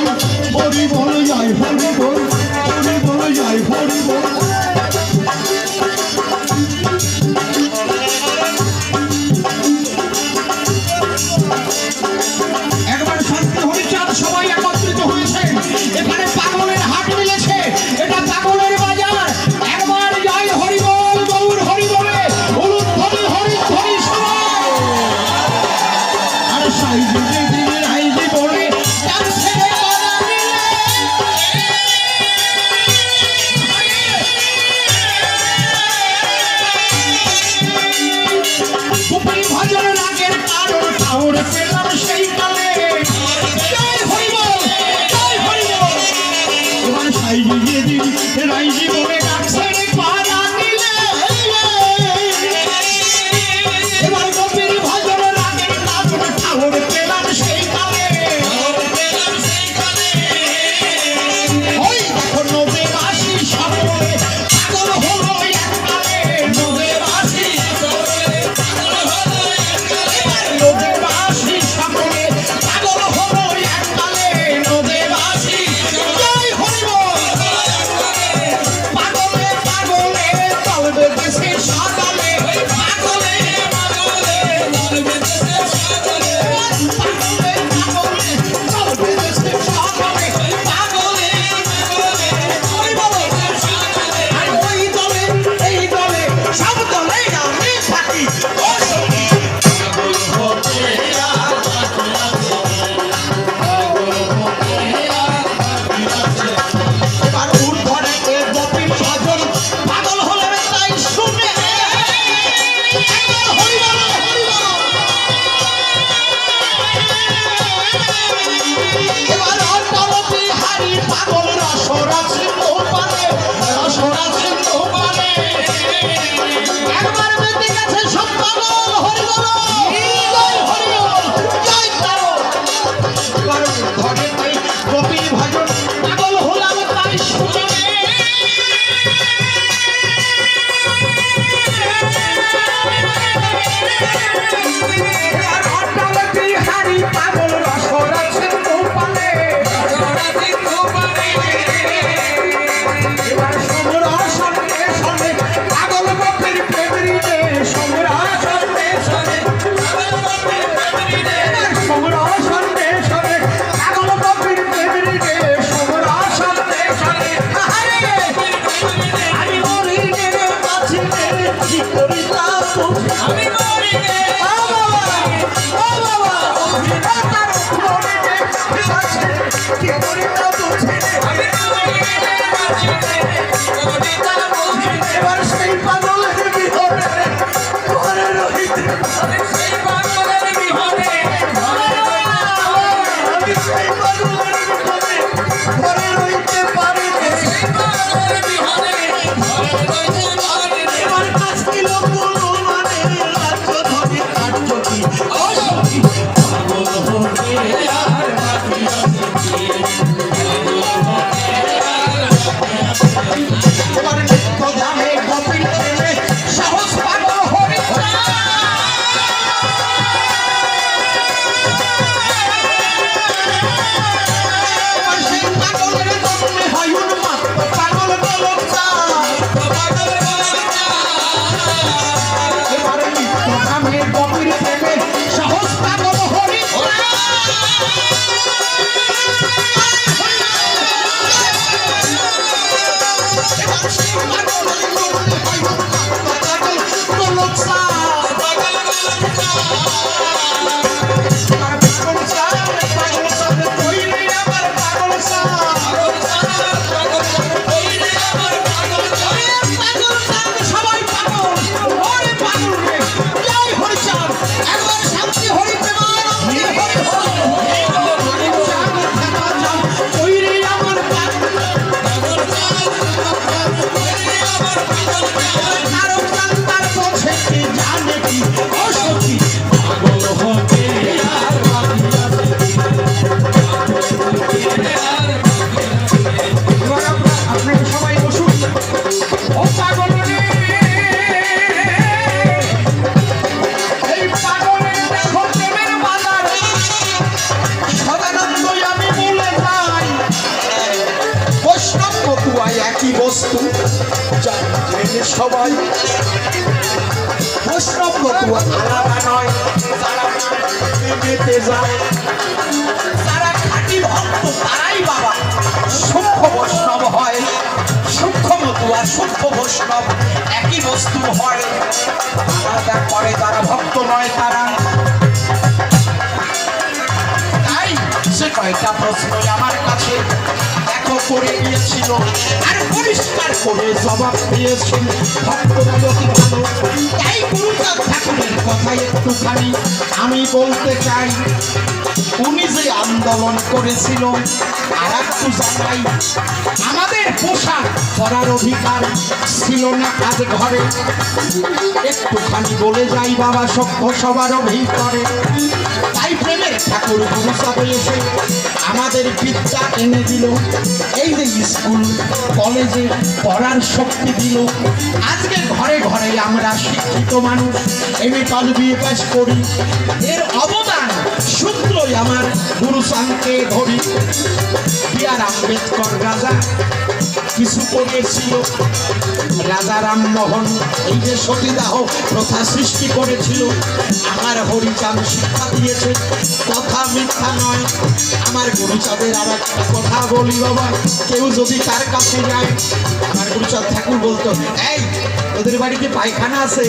বল হরি বল যাই হরি বল হরি বল হরি বল বৈষ্ণব আলাদা নয় যারা পেতে যায় সূক্ষ্ম বৈষ্ণব হয় সূক্ষ্ম মতুয়া সূক্ষ্ম বৈষ্ণব একই বস্তু হয় আলাদা করে তারা ভক্ত নয় তারা তাই সে কয়েকটা আমার কাছে? করে গিয়েছিল আর পরিষ্কার করে জবাব দিয়েছেন ভক্তরা ভালো তাই গুরুচাঁদ ঠাকুরের কথা একটুখানি আমি বলতে চাই, উনি যে আন্দোলন করেছিল, আর একটু জানাই, আমাদের পোশাক পরার অধিকার ছিল না আজ ঘরে। একটুখানি বলে যাই বাবা, সভ্য সবারও ভিতরে তাই প্রেমের ঠাকুর গুরু এসে আমাদের বিদ্যা এনে দিল, এই যে স্কুল, কলেজে পড়ার শক্তি দিল। আজকে ঘরে ঘরে আমরা শিক্ষিত মানুষ এম এ পাস বিয়ে পাশ করি। এর অবদান সূত্রই আমার গুরু সাংকে ধরি বি আম্বেদকর রাজা। কিছু করেছিল। রাজা রামমোহন এই যে সতীদাহ প্রথা সৃষ্টি করেছিল, আমার হরিচাঁদ শিক্ষা দিয়েছে। কথা মিথ্যা নয়, আমার গুরুচাঁদের আর একটা কথা বলি বাবা, কেউ যদি তার কাছে যায়, আমার গুরুচাঁদ ঠাকুর বলতো, এই, তোদের বাড়িতে পায়খানা আছে?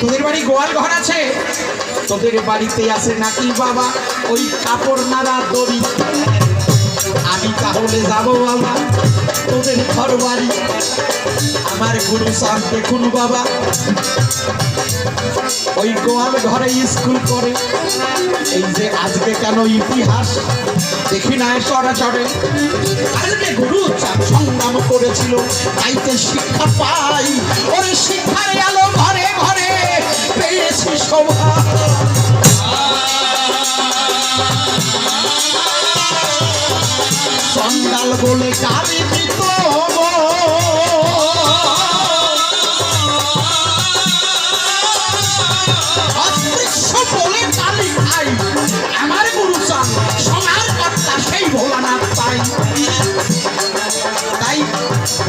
তোদের বাড়ি গোয়াল ঘর আছে? তোদের বাড়িতে আছে নাকি বাবা, ওই কাপড় নাড়া দড়ি আমি তাহলে যাব বাবা তোদের ঘর বাড়ি আমার গুরু সাহ দেখুন বাবা। ওই গোয়াল ঘরে স্কুল করে এই যে আজকে কেন ইতিহাস? দেখি না চড়ে আজকে গুরু চাঁদ সংগ্রাম করেছিল, তাইতে শিক্ষা পাই। ওরে শিক্ষার আলো ঘরে ঘরে পেয়েছি শোভা চন্ডাল বলে গালি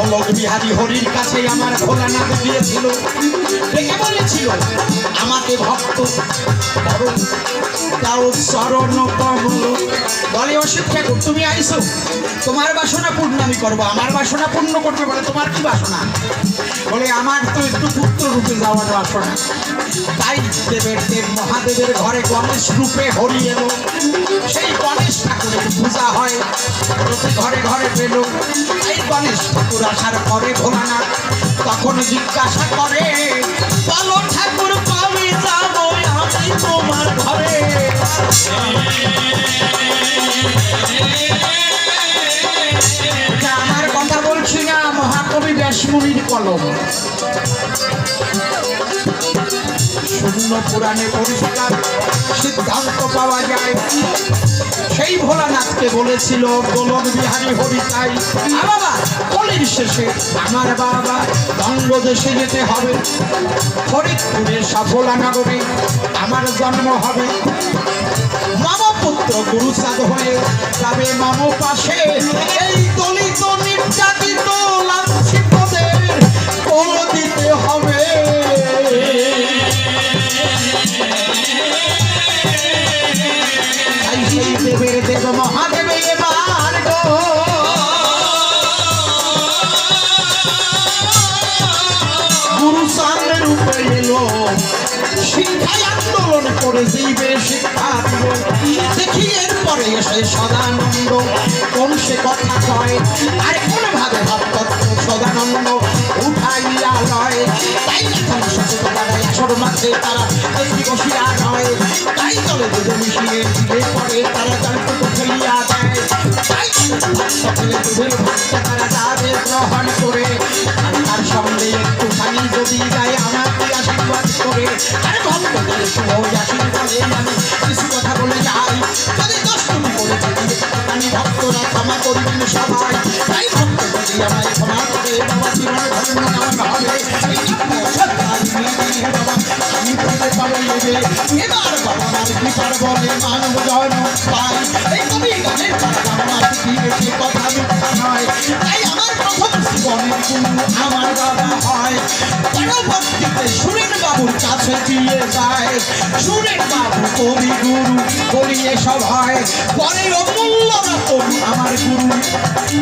বলক বিহারি হরির কাছে আমার ভোলানাথ দিয়েছিল। ডেকে বলেছিল, আমাকে ভক্ত তাও চরণ কমল। বলে অসিত ঠাকুর, তুমি আইসো। তোমার বাসনা পূর্ণ আমি করব। আমার বাসনা পূর্ণ করবে বলে তোমার কি বাসনা? বলে, আমার তো একটু পুত্র রূপে যাওয়ার বাসনা। তাই দেবের দেব মহাদেবের ঘরে গণেশ রূপে হরি এলো সেই গণেশ ঠাকুরের পূজা হয়। প্রতি ঘরে ঘরে পেল। এই গণেশ ঠাকুর আসার পরে ভোলানাথ তখন জিজ্ঞাসা করে, বলো ঠাকুর, কবে যাব আমি তোমার ঘরে? আমার কথা বলছি না, মহাকবি ব্যাসমুনির কলম। শূন্য পুরাণে পরিষ্কার সিদ্ধান্ত পাওয়া যায়। সেই ভোলানাথকে বলেছিল, গোলক বিহারী হরিতাই আ বাবা কলির শেষে আমার বাবা বঙ্গদেশে যেতে হবে। ফরিদপুরে সফলা নগরে আমার জন্ম হবে। মম গুরুচাঁদ হয়ে যাবে মম পাশে। এই দলিত নির্যাতিত লাঞ্ছিতদের কোল দিতে হবে। দেবের দেব মহাদেবে এবার গো। গুরু সামনে রূপে সদানন্দ। কোন সে কথা কয়? আর কোন ভাবে ভাবতত্ত্ব সদানন্দ? উঠাইয়া লয়। তাই তারা বসিয়া নয় তাই চলে দুধে মিশিয়ে দিলে পরে তারা জানতে ফেলিয়া দেয়। দুধের ভাতটা তারা যাবে গ্রহণ করে। আর তার সঙ্গে একটুখানি যদি যায় আমাকে আশীর্বাদ করে। সবাই। বলে মানব জন পাই এই কবি গানের পারা আমার বাবা হয়। পরবর্তীতে সুরেন বাবুর কাছে দিয়ে যায়। সুরেন বাবু কবি গুরু করিয়ে সভায় পরে অমূল্য রতন আমার গুরু,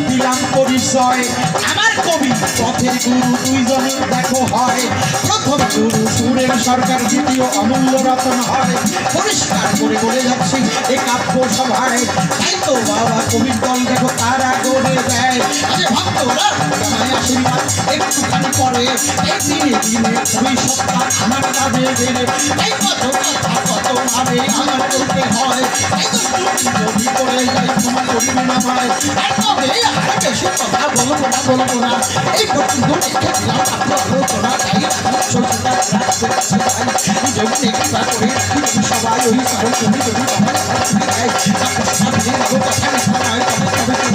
দিলাম পরিচয়। আমার কবি পথের গুরু দুইজনের দেখো হয়। প্রথম গুরু সুরেন সরকার, দ্বিতীয় অমূল্য রতন হয়। পরিষ্কার করে বলে যাচ্ছি, এ কাব্য সভায়। তাই তো বাবা কবির দল দেখো, তারা করে দেয়। একটুখানি পরে এই দিনে দিনে ভবিষ্যৎটা আমার কাজে বেড়ে তাই কত কথা কত ভাবে আমার করতে হয় করে তোমার করিবে না আর তবে আর বেশি কথা বলব না বলব না এই পর্যন্ত সবাই ওই কারণ তুমি যদি আমার কথা যাব কথা না